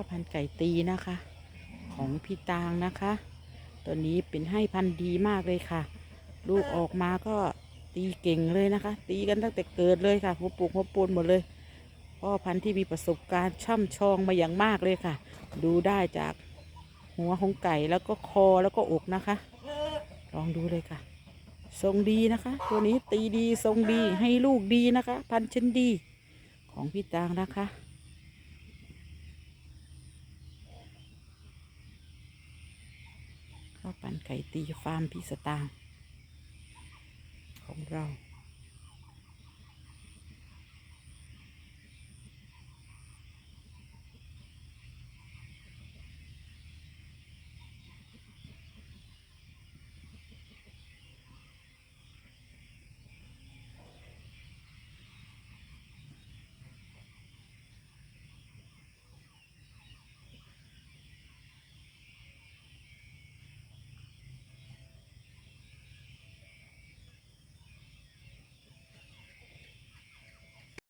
พ่อพันธุ์ไก่ตีนะคะ ของพี่ตางนะคะ ตัวนี้เป็นให้พันธุ์ดีมากเลยค่ะ ลูกออกมาก็ตีเก่งเลยนะคะ ตีกันตั้งแต่เกิดเลยค่ะหัวปุกหัวปูนหมดเลย พ่อพันธุ์ที่มีประสบการณ์ช่ำชองมาอย่างมากเลยค่ะ ดูได้จากหัวของไก่แล้วก็คอแล้วก็อกนะคะ ลองดูเลยค่ะ ทรงดีนะคะ ตัวนี้ตีดีทรงดีให้ลูกดีนะคะ พันธุ์ชั้นดีของพี่ตางนะคะ ข้าวปั่นไก่ตีฟาร์มพี่สตางของเรา